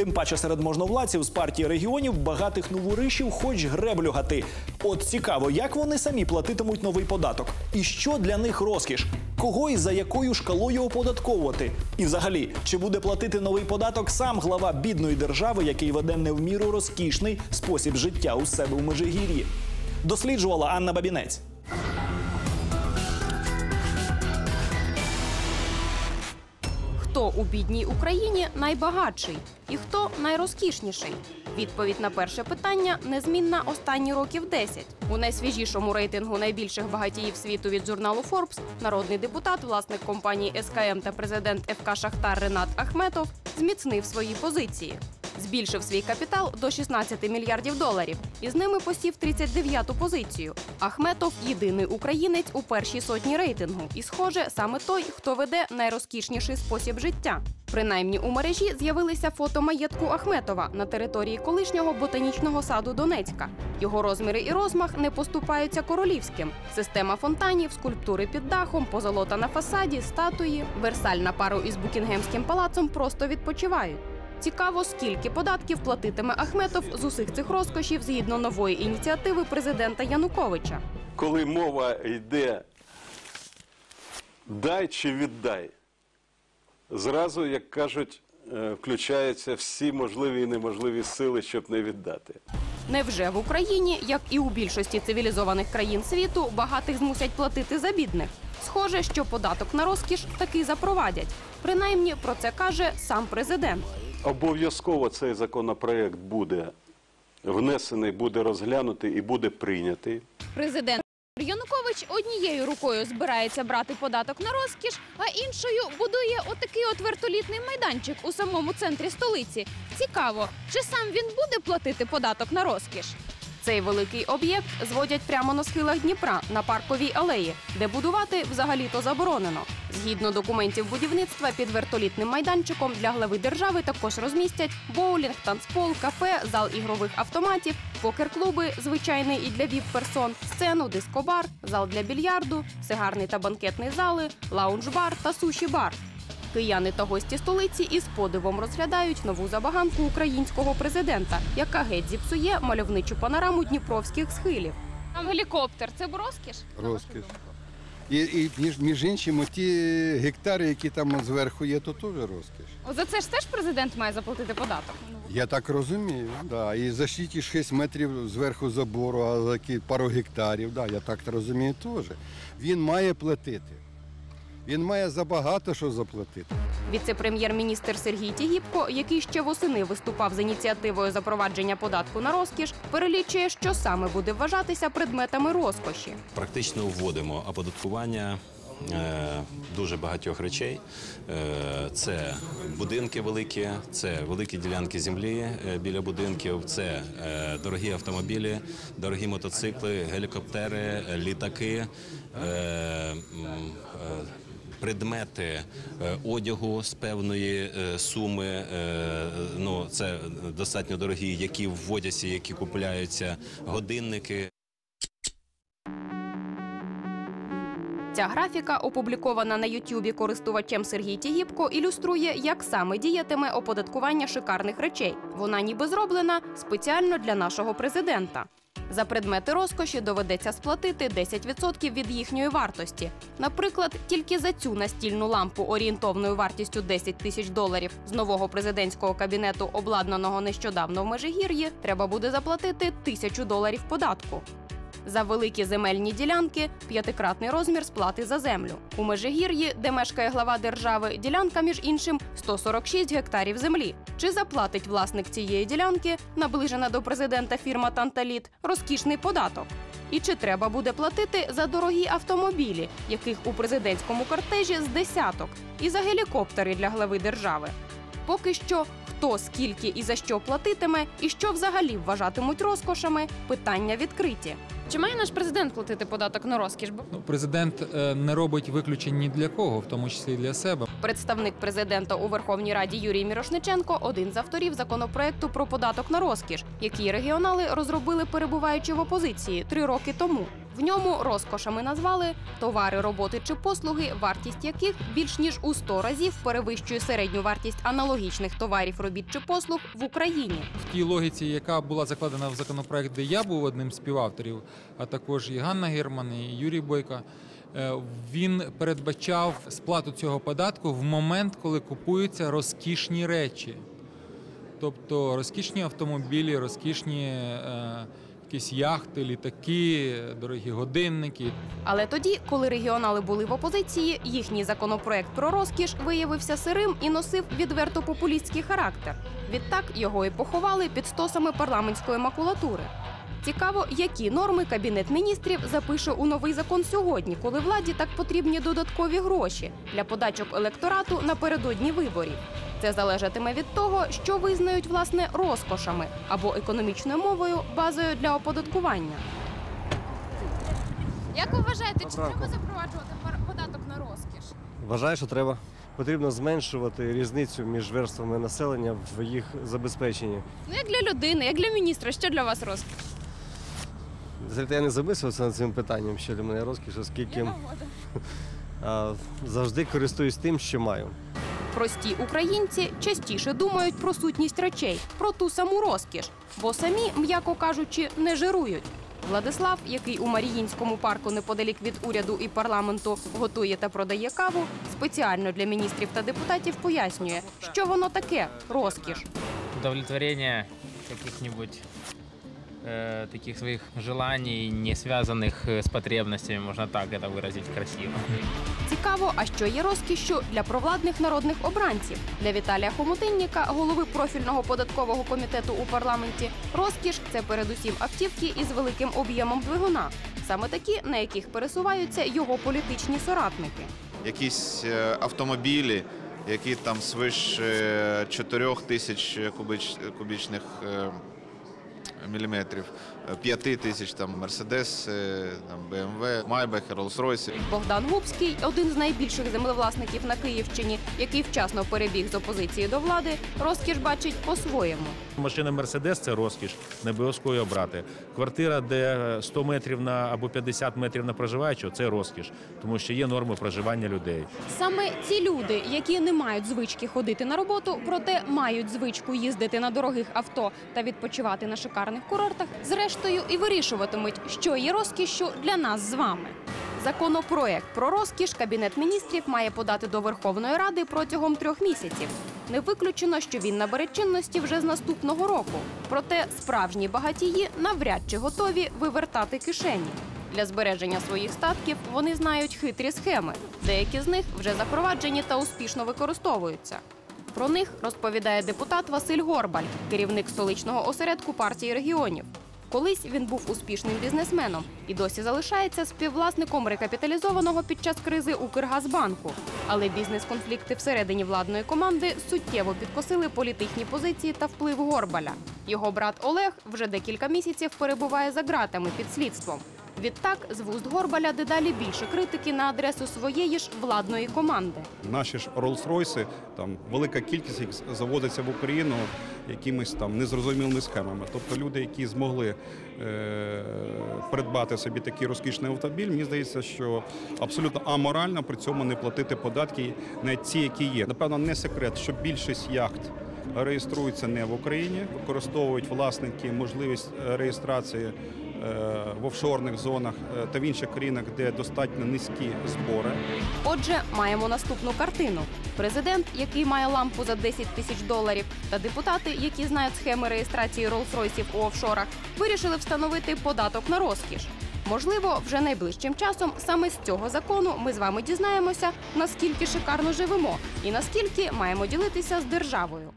Тим паче серед можновладців з партії регіонів багатих новоришів хоч греблю гати. От цікаво, як вони самі платитимуть новий податок, і що для них розкіш, кого і за якою шкалою оподатковувати. І взагалі, чи буде платити новий податок сам глава бідної держави, який веде не в міру розкішний спосіб життя у себе у Межигір'ї? Досліджувала Анна Бабінець. Хто у бідній Україні найбагатший і хто найрозкішніший? Відповідь на перше питання незмінна останні років 10. У найсвіжішому рейтингу найбільших багатіїв світу від журналу Forbes народний депутат, власник компанії СКМ та президент ФК Шахтар Ренат Ахметов зміцнив свої позиції. Збільшив свій капітал до 16 мільярдів доларів і з ними посів 39-ту позицію. Ахметов єдиний українець у першій сотні рейтингу, і, схоже, саме той, хто веде найрозкішніший спосіб життя. Принаймні у мережі з'явилися фото маєтку Ахметова на території колишнього ботанічного саду Донецька. Його розміри і розмах не поступаються королівським. Система фонтанів, скульптури під дахом, позолота на фасаді, статуї, Версаль на пару із Букінгемським палацом просто відпочивають. Цікаво, скільки податків платитиме Ахметов з усіх цих розкошів згідно нової ініціативи президента Януковича. коли мова йде дай чи віддай, зразу, як кажуть, е, включаються всі можливі і неможливі сили, щоб не віддати. Невже в Україні, як і у більшості цивілізованих країн світу, багатих змусять платити за бідних? Схоже, що податок на розкіш таки запровадять. Принаймні про це каже сам президент. Обов'язково цей законопроект буде внесений, буде розглянутий і буде прийнятий. Президент Янукович однією рукою збирається брати податок на розкіш, а іншою будує отакий от вертолітний майданчик у самому центрі столиці. Цікаво, чи сам він буде платити податок на розкіш? Цей великий об'єкт зводять прямо на схилах Дніпра на парковій алеї, де будувати взагалі-то заборонено. Згідно документів будівництва, під вертолітним майданчиком для глави держави також розмістять боулінг, танцпол, кафе, зал ігрових автоматів, покер-клуби, звичайний і для віп-персон, сцену, дискобар, зал для більярду, сигарний та банкетний зали, лаунж-бар та суші-бар. Кияни та гості столиці із подивом розглядають нову забаганку українського президента, яка геть зіпсує мальовничу панораму дніпровських схилів. Там гелікоптер це б розкіш? Розкіш. І, і між, між іншим, ті гектари, які там зверху є, то теж розкіш. О, За це ж теж президент має заплатити податок. Я так розумію. Да. І за ще ті 6 метрів зверху забору, а за які пару гектарів, да, я так розумію теж. Він має платити. Він має забагато що заплатити. Віце-прем'єр-міністр Сергій Тігіпко, який ще восени виступав з ініціативою запровадження податку на розкіш, перелічує, що саме буде вважатися предметами розкоші. практично вводимо оподаткування. е, Дуже багатьох речей. Е, Це будинки великі, це великі ділянки землі е, біля будинків, це дорогі автомобілі, дорогі мотоцикли, гелікоптери, літаки, предмети е, одягу з певної е, суми. е, Ну, це достатньо дорогі, які вводяться, які купуються, годинники. Ця графіка, опублікована на Ютубі користувачем Сергій Тігіпко, ілюструє, як саме діятиме оподаткування шикарних речей. Вона ніби зроблена спеціально для нашого президента. За предмети розкоші доведеться сплатити 10% від їхньої вартості. Наприклад, тільки за цю настільну лампу орієнтовною вартістю 10 тисяч доларів з нового президентського кабінету, обладнаного нещодавно в Межигір'ї, треба буде заплатити тисячу доларів податку. За великі земельні ділянки п'ятикратний розмір сплати за землю. У Межигір'ї, де мешкає глава держави, ділянка між іншим 146 гектарів землі. Чи заплатить власник цієї ділянки, наближена до президента фірма Танталіт, розкішний податок? І чи треба буде платити за дорогі автомобілі, яких у президентському кортежі з десяток, і за гелікоптери для глави держави? Поки що хто скільки і за що платитиме, і що взагалі вважатимуть розкошами, питання відкриті. Чи має наш президент платити податок на розкіш? Ну, президент е, не робить виключень ні для кого, в тому числі і для себе. Представник президента у Верховній Раді Юрій Мірошниченко один з авторів законопроекту про податок на розкіш, який регіонали розробили перебуваючи в опозиції три роки тому. В ньому розкошами назвали товари, роботи чи послуги, вартість яких більш ніж у 100 разів перевищує середню вартість аналогічних товарів, робіт чи послуг в Україні. В тій логіці, яка була закладена в законопроект, де я був одним з співавторів, а також і Ганна Герман, і Юрій Бойко, е, він передбачав сплату цього податку в момент, коли купуються розкішні речі. Тобто розкішні автомобілі, розкішні е, якісь яхти, літаки, дорогі годинники. Але тоді, коли регіонали були в опозиції, їхній законопроект про розкіш виявився сирим і носив відверто популістський характер. Відтак його і поховали під стосами парламентської макулатури. Цікаво, які норми кабінет міністрів запише у новий закон сьогодні, коли владі так потрібні додаткові гроші для подачок електорату напередодні виборів. Це залежатиме від того, що визнають власне розкошами або економічною мовою базою для оподаткування. Як ви вважаєте, чи треба запроваджувати податок на розкіш? Вважаю, що треба. Потрібно зменшувати різницю між верствами населення в їх забезпеченні. Ну як для людини, як для міністра, що для вас розкіш? Знаєте, я не замислився над цим питанням, що для мене розкіш, оскільки завжди користуюсь тим, що маю. Прості українці частіше думають про сутність речей, про ту саму розкіш, бо самі, м'яко кажучи, не жирують. Владислав, який у Маріїнському парку неподалік від уряду і парламенту готує та продає каву, спеціально для міністрів та депутатів пояснює, що воно таке розкіш. удовлетворение каких-нибудь э, таких своих желаний, не связанных э, с потребностями, можно так это выразить красиво. Цікаво, а що є розкішшю для провладних народних обранців? Для Віталія Хомутинніка, голови профільного податкового комітету у парламенті, розкіш це передусім автівки із великим об'ємом двигуна, саме такі, на яких пересуваються його політичні соратники. якісь е, автомобілі, які там свише 4 тисяч кубич, кубічних е, міліметрів, 5 тисяч там Мерседес, е, там БМВ, Майбахи, Роллс-Ройси. Богдан Губський, один з найбільших землевласників на Київщині, який вчасно перебіг з опозиції до влади, розкіш бачить по-своєму. Машина Мерседес це розкіш, не обов'язково її брати. Квартира, де 100 метрів на або 50 метрів на проживаючого, це розкіш, тому що є норми проживання людей. Саме ці люди, які не мають звички ходити на роботу, проте мають звичку їздити на дорогих авто та відпочивати на шикарних курортах, зрештою і вирішуватимуть, що є розкішшю для нас з вами. Законопроект про розкіш кабінет міністрів має подати до Верховної Ради протягом трьох місяців. Не виключено, що він набере чинності вже з наступного року. Проте справжні багатії навряд чи готові вивертати кишені. Для збереження своїх статків вони знають хитрі схеми. Деякі з них вже запроваджені та успішно використовуються. Про них розповідає депутат Василь Горбаль, керівник столичного осередку партії регіонів. Колись він був успішним бізнесменом і досі залишається співвласником рекапіталізованого під час кризи Укргазбанку. Але бізнес-конфлікти всередині владної команди суттєво підкосили політичні позиції та вплив Горбаля. Його брат Олег вже декілька місяців перебуває за ґратами під слідством. Відтак, з вуст Горбаля дедалі більше критики на адресу своєї ж владної команди. Наші ж Rolls-Royce, там велика кількість їх заводиться в Україну якимись там незрозумілими схемами. Тобто люди, які змогли е- придбати собі такий розкішний автомобіль, мені здається, що абсолютно аморально при цьому не платити податки на ті, які є. Напевно, не секрет, що більшість яхт. Реєструються не в Україні, використовують власники можливість е, реєстрації в офшорних зонах е, та в інших країнах, де достатньо низькі збори. Отже, маємо наступну картину: президент, який має лампу за 10 тисяч доларів, та депутати, які знають схеми реєстрації Роллс-Ройсів у офшорах, вирішили встановити податок на розкіш. Можливо, вже найближчим часом саме з цього закону ми з вами дізнаємося, наскільки шикарно живемо і наскільки маємо ділитися з державою.